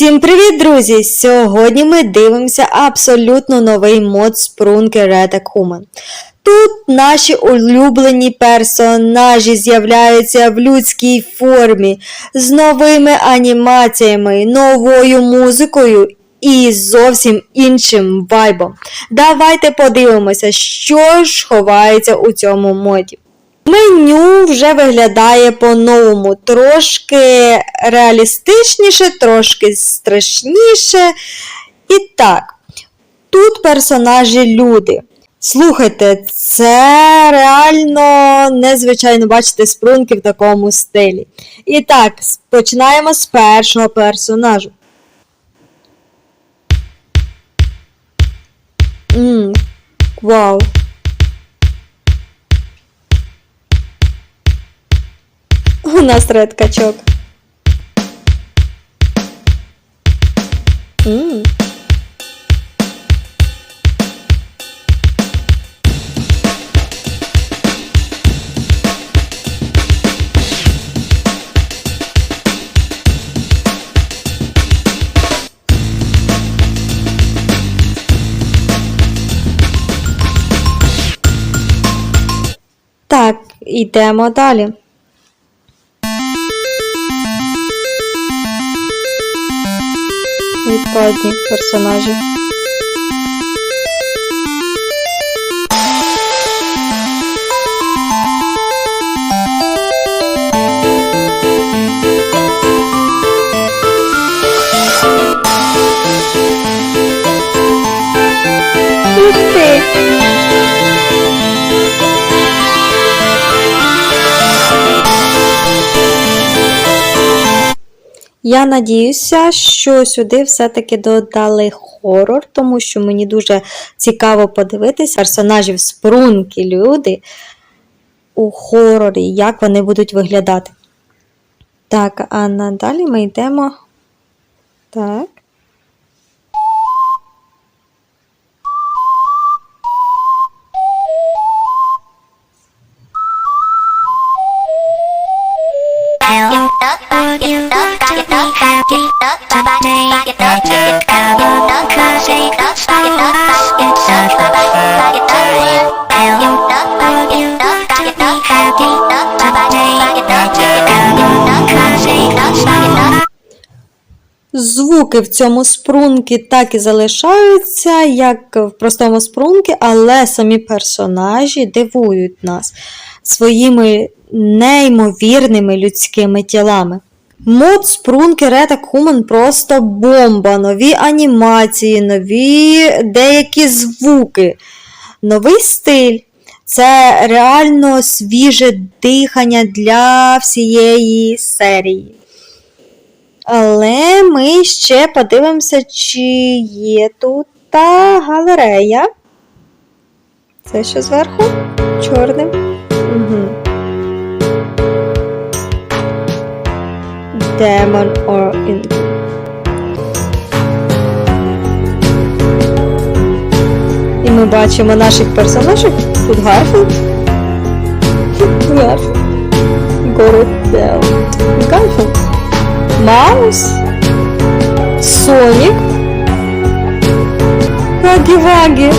Всім привіт, друзі! Сьогодні ми дивимося абсолютно новий мод спрунки Red Human. Тут наші улюблені персонажі з'являються в людській формі з новими анімаціями, новою музикою і зовсім іншим вайбом. Давайте подивимося, що ж ховається у цьому моді. Меню вже виглядає по-новому, трошки реалістичніше, трошки страшніше. І так, тут персонажі люди. Слухайте, це реально незвичайно бачити спрунки в такому стилі. І так, починаємо з першого персонажу. Мм, вау. Нас ред качок. М. Так, йдемо далі. Відпадні персонажі. Я надіюся, що сюди все-таки додали хорор, тому що мені дуже цікаво подивитися персонажів спрунки люди у хорорі, як вони будуть виглядати. Так, а надалі ми йдемо. Так. Звуки в цьому спрункі так і залишаються, як в простому спрункі, але самі персонажі дивують нас своїми неймовірними людськими тілами. Мод спрунки Red Human просто бомба, нові анімації, нові деякі звуки, новий стиль. Це реально свіже дихання для всієї серії. Але ми ще подивимося, чи є тут та галерея. Це що зверху? Чорним. Угу. Demon or in. І ми бачимо наших персонажів. Тут Гарфілд. Гарфілд. Городел. Гарфілд. Маус, Сонік, Хагі-Вагі,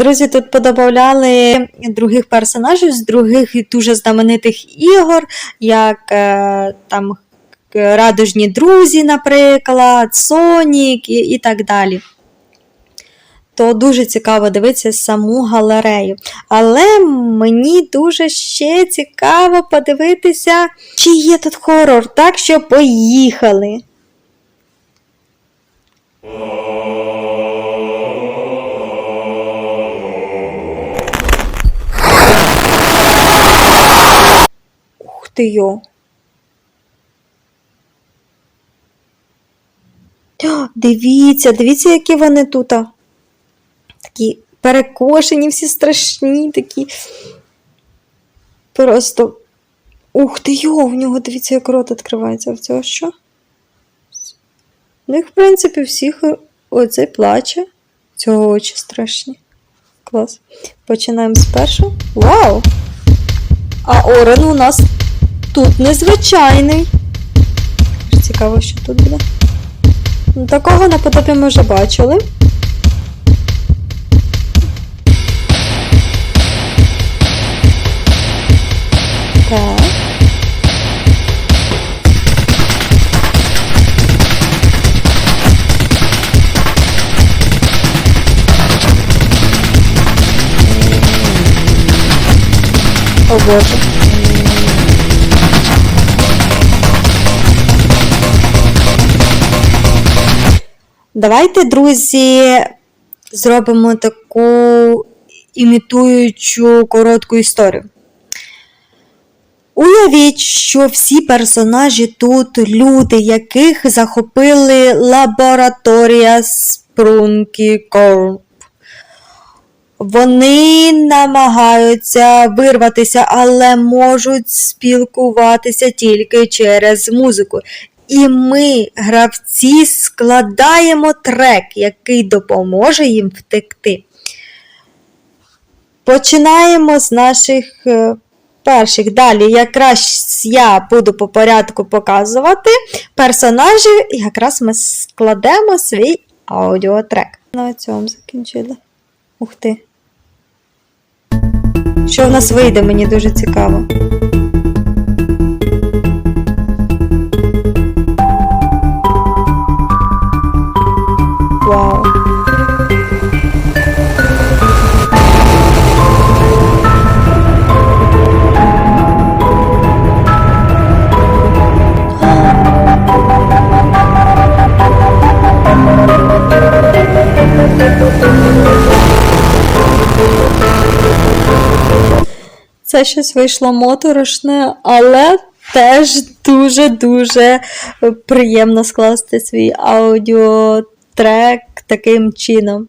Друзі, тут подобавляли других персонажів з других дуже знаменитих ігор, як е, там е, Радужні друзі, наприклад, Сонік і, і так далі. То дуже цікаво дивитися саму галерею. Але мені дуже ще цікаво подивитися, чи є тут хорор. Так що поїхали. Ух ти. О, Дивіться, дивіться, які вони тут. Такі перекошені, всі страшні, такі Просто. Ух ти йо, в нього дивіться, як рот відкривається. В цього що? У них, в принципі, всіх е, оцей плаче. Цього очі страшні. Клас. Починаємо з першого. Вау! А Орен у нас тут незвичайний. Цікаво, що тут буде. Ну, Такого на потопі ми вже бачили. Так. О боже. Давайте, друзі, зробимо таку імітуючу коротку історію. Уявіть, що всі персонажі тут люди, яких захопили лабораторія Спрункі Корп. Вони намагаються вирватися, але можуть спілкуватися тільки через музику. І ми, гравці, складаємо трек, який допоможе їм втекти. Починаємо з наших е, перших. Далі якраз я буду по порядку показувати персонажів, і якраз ми складемо свій аудіотрек. На цьому закінчили. Ух ти. Що в нас вийде, мені дуже цікаво. Це щось вийшло моторошне, але теж дуже-дуже приємно скласти свій аудіотрек таким чином.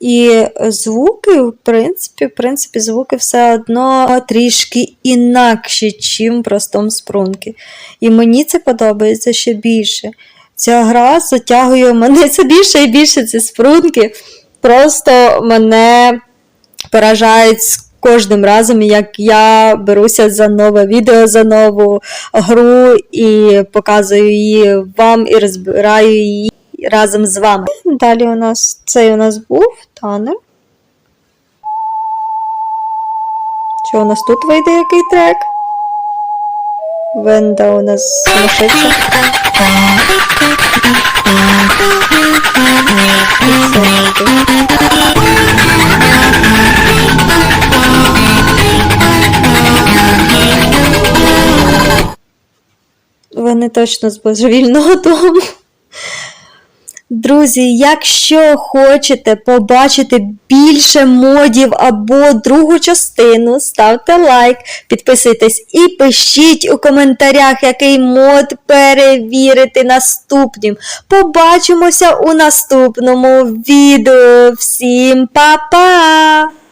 І звуки, в принципі, в принципі, звуки все одно трішки інакші, чим в простому спрунки. І мені це подобається ще більше. Ця гра затягує мене все більше і більше ці спрунки. Просто мене поражають кожним разом, як я беруся за нове відео, за нову гру і показую її вам і розбираю її разом з вами. Далі у нас цей у нас був танер. Що у нас тут вийде який трек? Венда у нас сумасшедша. Вони точно з божевільного дому. Друзі, якщо хочете побачити більше модів або другу частину, ставте лайк, підписуйтесь і пишіть у коментарях, який мод перевірити наступним. Побачимося у наступному відео. Всім па-па!